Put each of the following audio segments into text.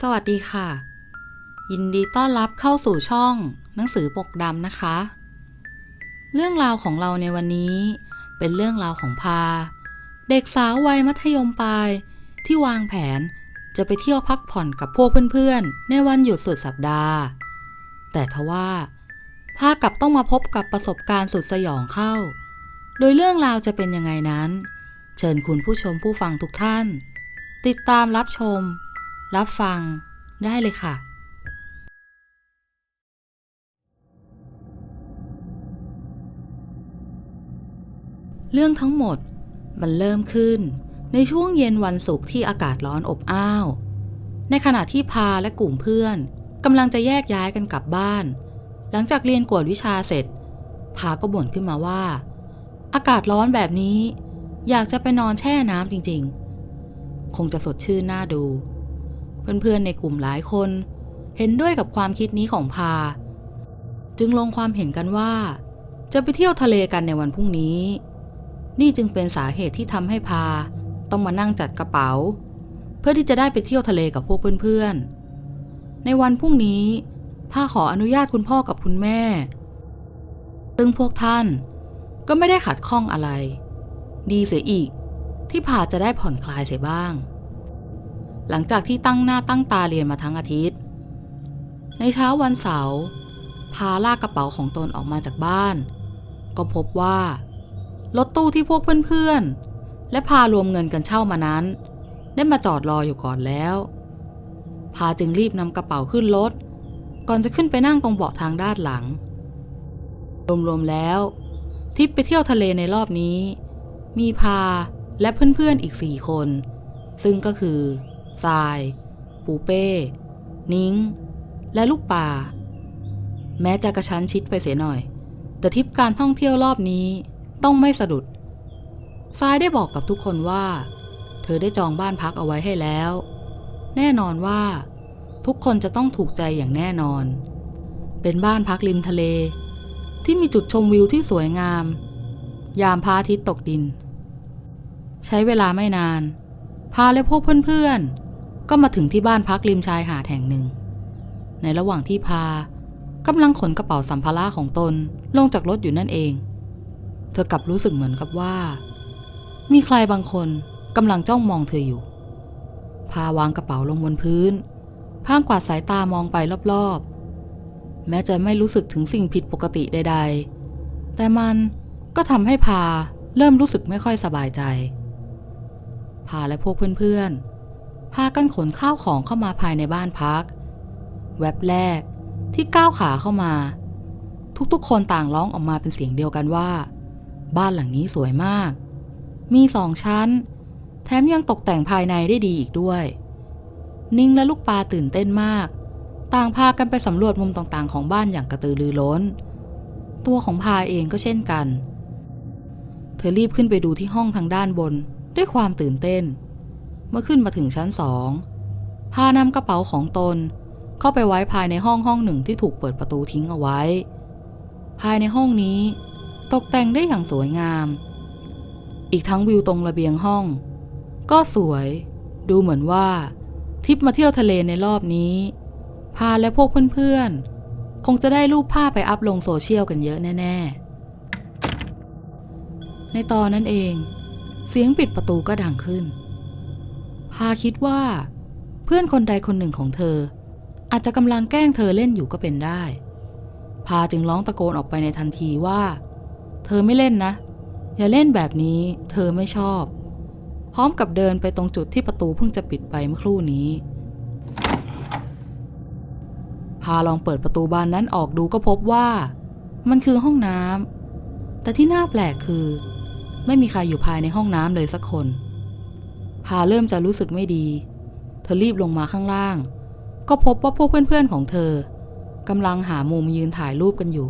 สวัสดีค่ะ ยินดีต้อนรับเข้าสู่ช่อง หนังสือปกดำนะคะ เรื่องราวของเราในวันนี้ เป็นเรื่องราวของพา เด็กสาววัยมัธยมปลาย ที่วางแผนจะไปเที่ยวพักผ่อนกับพวกเพื่อนๆ ในวันหยุดสุดสัปดาห์ แต่ทว่าพากลับต้องมาพบกับประสบการณ์สุดสยองเข้า โดยเรื่องราวจะเป็นยังไงนั้น เชิญคุณผู้ชมผู้ฟังทุกท่าน ติดตามรับชม รับฟังได้เลยค่ะ เรื่องทั้งหมดมันเริ่มขึ้นในช่วงเย็นวันศุกร์ที่อากาศร้อนอบอ้าว ในขณะที่พาและกลุ่มเพื่อนกำลังจะแยกย้ายกันกลับบ้าน หลังจากเรียนกวดวิชาเสร็จ พาก็บ่นขึ้นมาว่า อากาศร้อนแบบนี้ อยากจะไปนอนแช่น้ำจริงๆ คงจะสดชื่นน่าดู เพื่อนๆในกลุ่มหลายคน เห็นด้วยกับความคิดนี้ของพา จึงลงความเห็นกันว่า จะไปเที่ยวทะเลกันในวันพรุ่งนี้ นี่จึงเป็นสาเหตุที่ทำให้พาต้องมานั่งจัดกระเป๋า เพื่อที่จะได้ไปเที่ยวทะเลกับพวกเพื่อนๆ ในวันพรุ่งนี้พาขออนุญาตคุณพ่อกับคุณแม่ ซึ่งพวกท่านก็ไม่ได้ขัดข้องอะไร ดีเสียอีกที่พาจะได้ผ่อนคลายเสียบ้าง หลังจากที่ตั้งหน้าตั้งตาเรียนมาทั้งอาทิตย์ ในเช้าวันเสาร์พาลากกระเป๋าของตนออกมาจากบ้าน ก็พบว่า รถตู้ที่พวกเพื่อนๆ และพารวมเงินกันเช่ามานั้น ได้มาจอดรออยู่ก่อนแล้ว พาจึงรีบนำกระเป๋าขึ้นรถก่อนจะขึ้นไปนั่งตรงเบาะทางด้านหลัง รวมๆแล้วทริปไปเที่ยวทะเลในรอบนี้ มีพาและเพื่อนๆอีกสี่คน ซึ่งก็คือ ทราย ปูเป้ นิ้ง และลูกป่า แม้จะกระชั้นชิดไปเสียหน่อย แต่ทริปการท่องเที่ยวรอบนี้ต้องไม่สะดุดทรายได้บอกกับทุกคนว่า เธอได้จองบ้านพักเอาไว้ให้แล้ว แน่นอนว่า ทุกคนจะต้องถูกใจอย่างแน่นอน เป็นบ้านพักริมทะเล ที่มีจุดชมวิวที่สวยงาม ยามพระอาทิตย์ตกดิน ใช้เวลาไม่นาน พาและพวกเพื่อน ก็มาถึงที่บ้านพักริมชายหาดแห่งหนึ่ง ในระหว่างที่พากำลังขนกระเป๋าสัมภาระของตนลงจากรถอยู่นั่นเอง เธอกลับรู้สึกเหมือนกับว่า มีใครบางคนกำลังจ้องมองเธออยู่ พาวางกระเป๋าลงบนพื้นพางกวาดสายตามองไปรอบๆ แม้จะไม่รู้สึกถึงสิ่งผิดปกติใด ๆ แต่มันก็ทำให้พาเริ่มรู้สึกไม่ค่อยสบายใจ พาและพวกเพื่อนๆ พากันขนข้าวของเข้ามาภายในบ้านพัก แวบแรกที่ก้าวขาเข้ามา ทุกๆ คนต่างร้องออกมาเป็นเสียงเดียวกันว่า บ้านหลังนี้สวยมาก มีสองชั้น แถมยังตกแต่งภายในได้ดีอีกด้วย นิ่งและลูกปลาตื่นเต้นมาก ต่างพากันไปสำรวจมุมต่างๆ ของบ้านอย่างกระตือรือร้น ตัวของพาเองก็เช่นกัน เธอรีบขึ้นไปดูที่ห้องทางด้านบนด้วยความตื่นเต้น มื่อขึ้นมาถึงชั้นสองพานำกระเป๋าของตน เข้าไปไว้ภายในห้องห้องหนึ่งที่ถูกเปิดประตูทิ้งเอาไว้ ภายในห้องนี้ ตกแต่งได้อย่างสวยงาม อีกทั้งวิวตรงระเบียงห้อง ก็สวย ดูเหมือนว่าทริปมาเที่ยวทะเลในรอบนี้ พาและพวกเพื่อนๆ คงจะได้รูปภาพไปอัพลงโซเชียลกันเยอะแน่ ๆ ในตอนนั้นเอง เสียงปิดประตูก็ดังขึ้น พาคิดว่า เพื่อนคนใดคนหนึ่งของเธอ อาจจะกำลังแกล้งเธอเล่นอยู่ก็เป็นได้ พาจึงร้องตะโกนออกไปในทันทีว่า เธอไม่เล่นนะ อย่าเล่นแบบนี้ เธอไม่ชอบ พร้อมกับเดินไปตรงจุดที่ประตูเพิ่งจะปิดไปเมื่อครู่นี้ พาลองเปิดประตูบานนั้นออกดูก็พบว่า มันคือห้องน้ำแต่ที่น่าแปลกคือ ไม่มีใครอยู่ภายในห้องน้ำเลยสักคน พาเริ่มจะรู้สึกไม่ดี เธอรีบลงมาข้างล่าง ก็พบว่าพวกเพื่อนๆของเธอกำลังหามุมยืนถ่ายรูปกันอยู่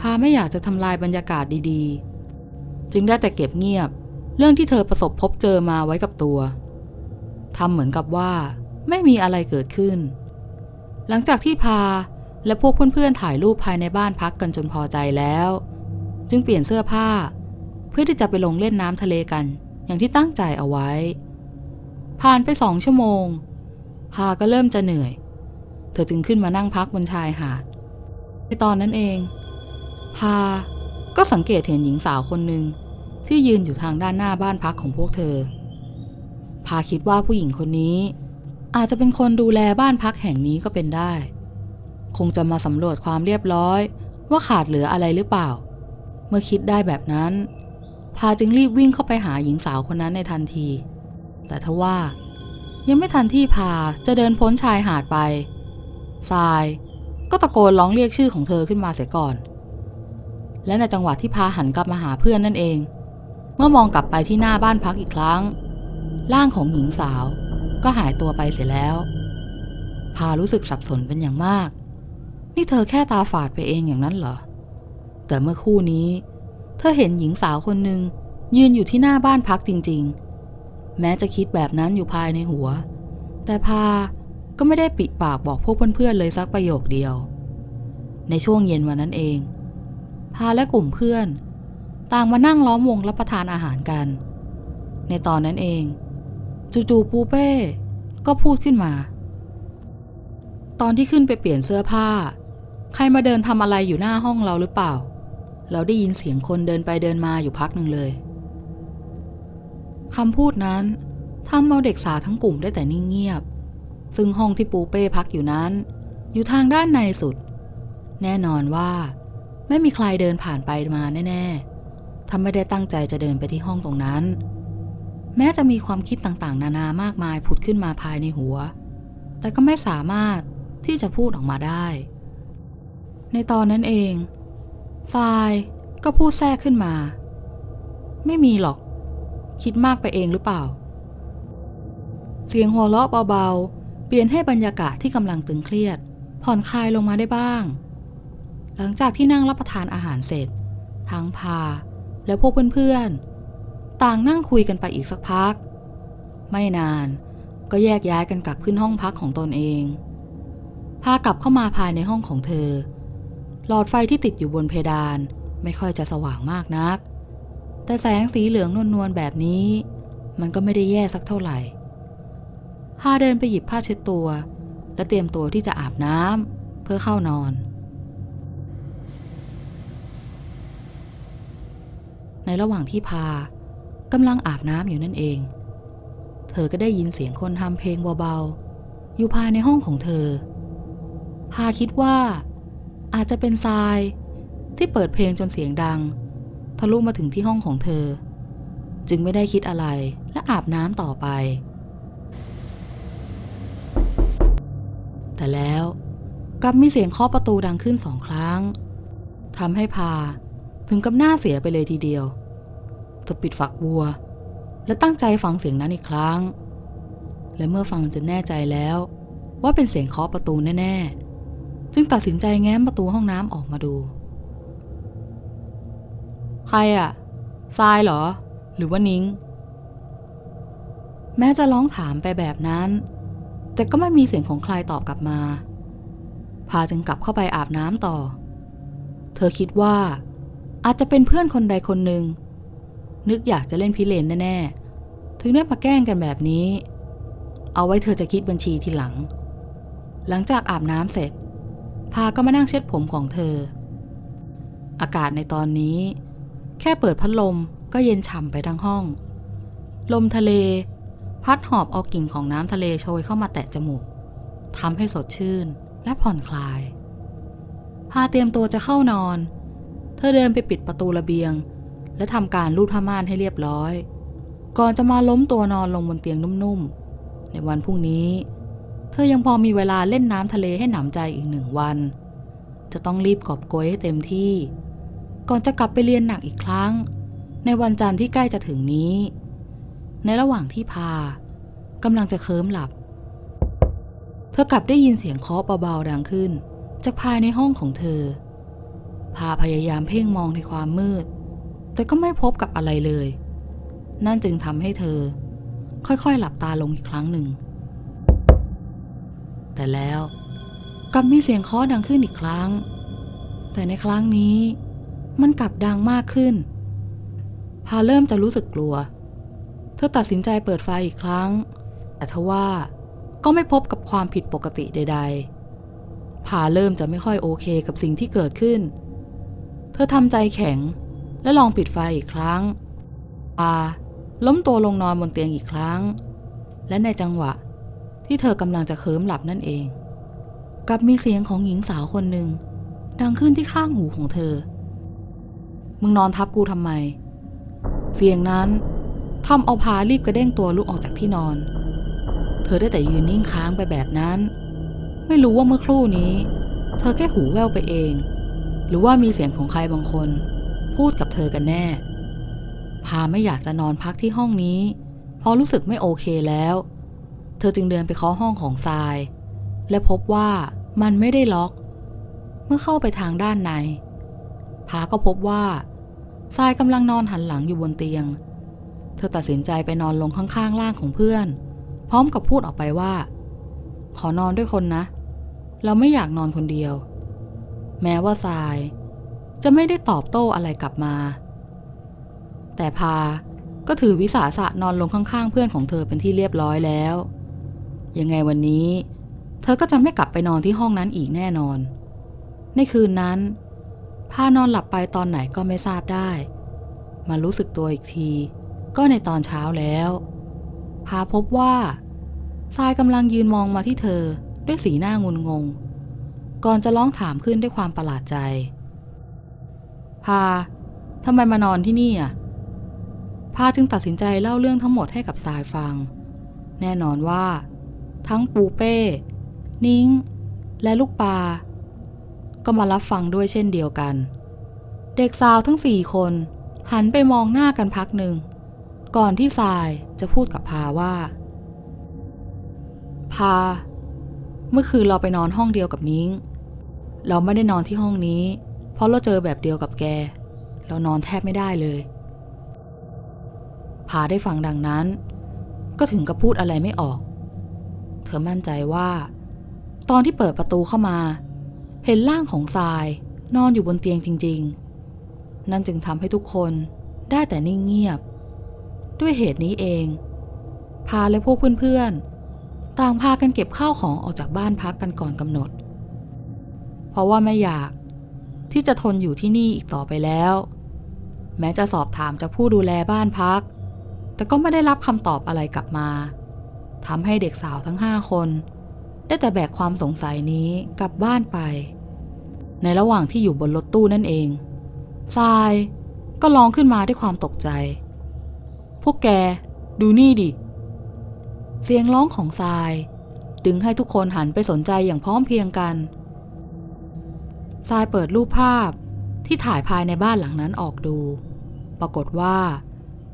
พาไม่อยากจะทำลายบรรยากาศดีๆ จึงได้แต่เก็บเงียบ เรื่องที่เธอประสบพบเจอมาไว้กับตัวทำเหมือนกับว่าไม่มีอะไรเกิดขึ้น หลังจากที่พาและพวกเพื่อนๆถ่ายรูปภายในบ้านพักกันจนพอใจแล้ว จึงเปลี่ยนเสื้อผ้า เพื่อที่จะไปลงเล่นน้ำทะเลกัน อย่างที่ตั้งใจเอาไว้ ผ่านไปสองชั่วโมง พาก็เริ่มจะเหนื่อย เธอจึงขึ้นมานั่งพักบนชายหาด ในตอนนั้นเอง พาก็สังเกตเห็นหญิงสาวคนหนึ่งที่ยืนอยู่ทางด้านหน้าบ้านพักของพวกเธอ พาคิดว่าผู้หญิงคนนี้ อาจจะเป็นคนดูแลบ้านพักแห่งนี้ก็เป็นได้ คงจะมาสำรวจความเรียบร้อย ว่าขาดเหลืออะไรหรือเปล่า เมื่อคิดได้แบบนั้น พาจึงรีบวิ่งเข้าไปหาหญิงสาวคนนั้นในทันที แต่ทว่า ยังไม่ทันที่พาจะเดินพ้นชายหาดไปทรายก็ตะโกนร้องเรียกชื่อของเธอขึ้นมาเสียก่อน และในจังหวะที่พาหันกลับมาหาเพื่อนนั่นเอง เมื่อมองกลับไปที่หน้าบ้านพักอีกครั้ง ร่างของหญิงสาวก็หายตัวไปเสียแล้ว พารู้สึกสับสนเป็นอย่างมาก นี่เธอแค่ตาฝาดไปเองอย่างนั้นเหรอ แต่เมื่อคู่นี้ เธอเห็นหญิงสาวคนหนึ่งยืนอยู่ที่หน้าบ้านพักจริงๆ แม้จะคิดแบบนั้นอยู่ภายในหัว แต่พาก็ไม่ได้ปิปากบอกพวกเพื่อนๆเลยสักประโยคเดียว ในช่วงเย็นวันนั้นเอง พาและกลุ่มเพื่อน ต่างมานั่งล้อมวงรับประทานอาหารกัน ในตอนนั้นเองจู่ๆปูเป้ก็พูดขึ้นมา ตอนที่ขึ้นไปเปลี่ยนเสื้อผ้า ใครมาเดินทำอะไรอยู่หน้าห้องเราหรือเปล่า เราได้ยินเสียงคนเดินไปเดินมาอยู่พักหนึ่งเลยคำพูดนั้นทำเอาเด็กสาวทั้งกลุ่มได้แต่นิ่งเงียบ ซึ่งห้องที่ปูเป้พักอยู่นั้น อยู่ทางด้านในสุด แน่นอนว่า ไม่มีใครเดินผ่านไปมาแน่ๆถ้าไม่ได้ตั้งใจจะเดินไปที่ห้องตรงนั้น แม้จะมีความคิดต่างๆ นานามากมายผุดขึ้นมาภายในหัว แต่ก็ไม่สามารถที่จะพูดออกมาได้ ในตอนนั้นเอง ทรายก็พูดแทรกขึ้นมา ไม่มีหรอก คิดมากไปเองหรือเปล่า เสียงหัวเราะเบาๆ เปลี่ยนให้บรรยากาศที่กำลังตึงเครียด ผ่อนคลายลงมาได้บ้าง หลังจากที่นั่งรับประทานอาหารเสร็จ ทั้งพาและพวกเพื่อนๆ ต่างนั่งคุยกันไปอีกสักพัก ไม่นานก็แยกย้ายกันกลับขึ้นห้องพักของตนเอง พากลับเข้ามาภายในห้องของเธอ หลอดไฟที่ติดอยู่บนเพดานไม่ค่อยจะสว่างมากนัก แต่แสงสีเหลืองนวลๆแบบนี้ มันก็ไม่ได้แย่สักเท่าไหร่พาเดินไปหยิบผ้าเช็ดตัว และเตรียมตัวที่จะอาบน้ำเพื่อเข้านอน ในระหว่างที่พากำลังอาบน้ำอยู่นั่นเอง เธอก็ได้ยินเสียงคนทำเพลงเบาๆ อยู่ภายในห้องของเธอพาคิดว่า อาจจะเป็นทรายที่เปิดเพลงจนเสียงดัง ทะลุมาถึงที่ห้องของเธอ จึงไม่ได้คิดอะไรและอาบน้ำต่อไป แต่แล้วกลับมีเสียงเคาะประตูดังขึ้นสองครั้งทำให้พาถึงกับหน้าเสียไปเลยทีเดียวเธอปิดฝักบัว และตั้งใจฟังเสียงนั้นอีกครั้ง และเมื่อฟังจนแน่ใจแล้ว ว่าเป็นเสียงเคาะประตูแน่ๆ จึงตัดสินใจแง้มประตูห้องน้ำออกมาดู ใครอะทรายเหรอ หรือว่านิ้ง แม้จะร้องถามไปแบบนั้น แต่ก็ไม่มีเสียงของใครตอบกลับมา พาจึงกลับเข้าไปอาบน้ำต่อ เธอคิดว่า อาจจะเป็นเพื่อนคนใดคนหนึ่ง นึกอยากจะเล่นพิเรนแน่ๆ ถึงได้มาแกล้งกันแบบนี้ เอาไว้เธอจะคิดบัญชีทีหลัง หลังจากอาบน้ำเสร็จ พาก็มานั่งเช็ดผมของเธอ อากาศในตอนนี้ แค่เปิดพัดลมก็เย็นฉ่ำไปทั้งห้อง ลมทะเล พัดหอบเอากลิ่นของน้ำทะเลโชยเข้ามาแตะจมูกทำให้สดชื่นและผ่อนคลาย พาเตรียมตัวจะเข้านอน เธอเดินไปปิดประตูระเบียง และทำการลูดผ้าม่านให้เรียบร้อย ก่อนจะมาล้มตัวนอนลงบนเตียงนุ่มๆ ในวันพรุ่งนี้ เธอยังพอมีเวลาเล่นน้ำทะเลให้หนำใจอีกหนึ่งวัน จะต้องรีบกอบโกยให้เต็มที่ ก่อนจะกลับไปเรียนหนักอีกครั้ง ในวันจันทร์ที่ใกล้จะถึงนี้ ในระหว่างที่พากำลังจะเคิมหลับ เธอกลับได้ยินเสียงเคาะเบาๆดังขึ้น จากภายในห้องของเธอ พาพยายามเพ่งมองในความมืด แต่ก็ไม่พบกับอะไรเลย นั่นจึงทำให้เธอ ค่อยๆ หลับตาลงอีกครั้งหนึ่ง แต่แล้วกลับมีเสียงเคาะดังขึ้นอีกครั้ง แต่ในครั้งนี้มันกลับดังมากขึ้น พาเริ่มจะรู้สึกกลัว เธอตัดสินใจเปิดไฟอีกครั้ง แต่ทว่าก็ไม่พบกับความผิดปกติใด ๆ พาเริ่มจะไม่ค่อยโอเคกับสิ่งที่เกิดขึ้น เธอทำใจแข็งและลองปิดไฟอีกครั้งพาล้มตัวลงนอนบนเตียงอีกครั้ง และในจังหวะ ที่เธอกำลังจะเคลิ้มหลับนั่นเอง กับมีเสียงของหญิงสาวคนหนึ่ง ดังขึ้นที่ข้างหูของเธอ มึงนอนทับกูทำไม เสียงนั้นทำเอาพารีบกระเด้งตัวลุกออกจากที่นอน เธอได้แต่ยืนนิ่งค้างไปแบบนั้น ไม่รู้ว่าเมื่อครู่นี้ เธอแค่หูแว่วไปเอง หรือว่ามีเสียงของใครบางคน พูดกับเธอกันแน่ พาไม่อยากจะนอนพักที่ห้องนี้เพราะรู้สึกไม่โอเคแล้ว เธอจึงเดินไปเคาะห้องของทราย และพบว่ามันไม่ได้ล็อก เมื่อเข้าไปทางด้านในพาก็พบว่าทรายกำลังนอนหันหลังอยู่บนเตียง เธอตัดสินใจไปนอนลงข้างๆล่างของเพื่อน พร้อมกับพูดออกไปว่า ขอนอนด้วยคนนะ เราไม่อยากนอนคนเดียว แม้ว่าทราย จะไม่ได้ตอบโต้อะไรกลับมา แต่พาก็ถือวิสาสะนอนลงข้างๆ เพื่อนของเธอเป็นที่เรียบร้อยแล้ว ยังไงวันนี้ เธอก็จะไม่กลับไปนอนที่ห้องนั้นอีกแน่นอน ในคืนนั้นพานอนหลับไปตอนไหนก็ไม่ทราบได้ มารู้สึกตัวอีกที ก็ในตอนเช้าแล้วพาพบว่าทรายกำลังยืนมองมาที่เธอด้วยสีหน้างุนงง ก่อนจะร้องถามขึ้นด้วยความประหลาดใจ พาทำไมมานอนที่นี่อะ พาจึงตัดสินใจเล่าเรื่องทั้งหมดให้กับทรายฟัง แน่นอนว่า ทั้งปูเป้ นิ้ง และลูกปลา ก็มารับฟังด้วยเช่นเดียวกัน เด็กสาวทั้งสี่คน หันไปมองหน้ากันพักหนึ่ง ก่อนที่ทรายจะพูดกับพาว่า พา เมื่อคืนเราไปนอนห้องเดียวกับนิ้ง เราไม่ได้นอนที่ห้องนี้ เพราะเราเจอแบบเดียวกับแก เรานอนแทบไม่ได้เลย พาได้ฟังดังนั้น ก็ถึงกับพูดอะไรไม่ออก เธอมั่นใจว่า ตอนที่เปิดประตูเข้ามา เห็นร่างของทรายนอนอยู่บนเตียงจริง ๆ นั่นจึงทำให้ทุกคนได้แต่นิ่งเงียบ ด้วยเหตุนี้เอง พาและพวกเพื่อนๆ ต่างพากันเก็บข้าวของออกจากบ้านพักกันก่อนกำหนด เพราะว่าไม่อยากที่จะทนอยู่ที่นี่อีกต่อไปแล้ว แม้จะสอบถามจากผู้ดูแลบ้านพัก แต่ก็ไม่ได้รับคำตอบอะไรกลับมา ทำให้เด็กสาวทั้งห้าคน ได้แต่แบกความสงสัยนี้กลับบ้านไป ในระหว่างที่อยู่บนรถตู้นั่นเองทรายก็ร้องขึ้นมาด้วยความตกใจ พวกแก ดูนี่ดิ เสียงร้องของทราย ดึงให้ทุกคนหันไปสนใจอย่างพร้อมเพรียงกันทรายเปิดรูปภาพที่ถ่ายภายในบ้านหลังนั้นออกดู ปรากฏว่า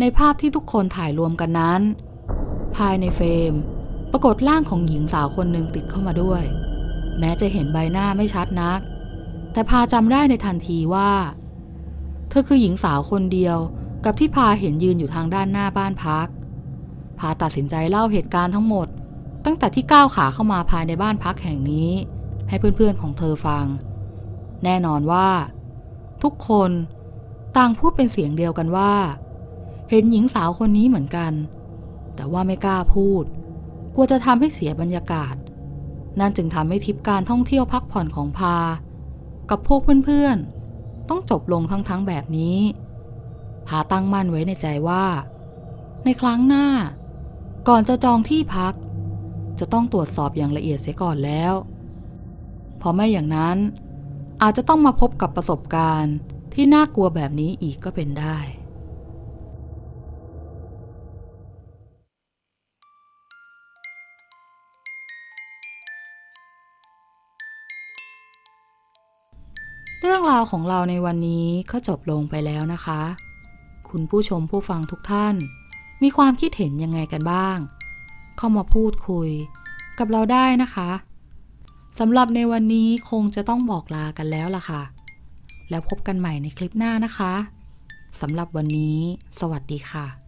ในภาพที่ทุกคนถ่ายรวมกันนั้น ภายในเฟรม ปรากฏร่างของหญิงสาวคนหนึ่งติดเข้ามาด้วย แม้จะเห็นใบหน้าไม่ชัดนัก แต่พาจำได้ในทันทีว่า เธอคือหญิงสาวคนเดียวกับที่พาเห็นยืนอยู่ทางด้านหน้าบ้านพัก พาตัดสินใจเล่าเหตุการณ์ทั้งหมด ตั้งแต่ที่ก้าวขาเข้ามาภายในบ้านพักแห่งนี้ ให้เพื่อนๆของเธอฟัง แน่นอนว่า ทุกคนต่างพูดเป็นเสียงเดียวกันว่า เห็นหญิงสาวคนนี้เหมือนกัน แต่ว่าไม่กล้าพูด กลัวจะทำให้เสียบรรยากาศ นั่นจึงทำให้ทริปการท่องเที่ยวพักผ่อนของพา กับพวกเพื่อนๆ ต้องจบลงทั้งๆแบบนี้ พาตั้งมั่นไว้ในใจว่า ในครั้งหน้า ก่อนจะจองที่พัก จะต้องตรวจสอบอย่างละเอียดเสียก่อนแล้ว เพราะไม่อย่างนั้นอาจจะต้องมาพบกับประสบการณ์ที่น่ากลัวแบบนี้อีกก็เป็นได้ เรื่องราวของเราในวันนี้ก็จบลงไปแล้วนะคะ คุณผู้ชมผู้ฟังทุกท่าน มีความคิดเห็นยังไงกันบ้าง เข้ามาพูดคุย กับเราได้นะคะสำหรับในวันนี้คงจะต้องบอกลากันแล้วล่ะค่ะ แล้วพบกันใหม่ในคลิปหน้านะคะสำหรับวันนี้ สวัสดีค่ะ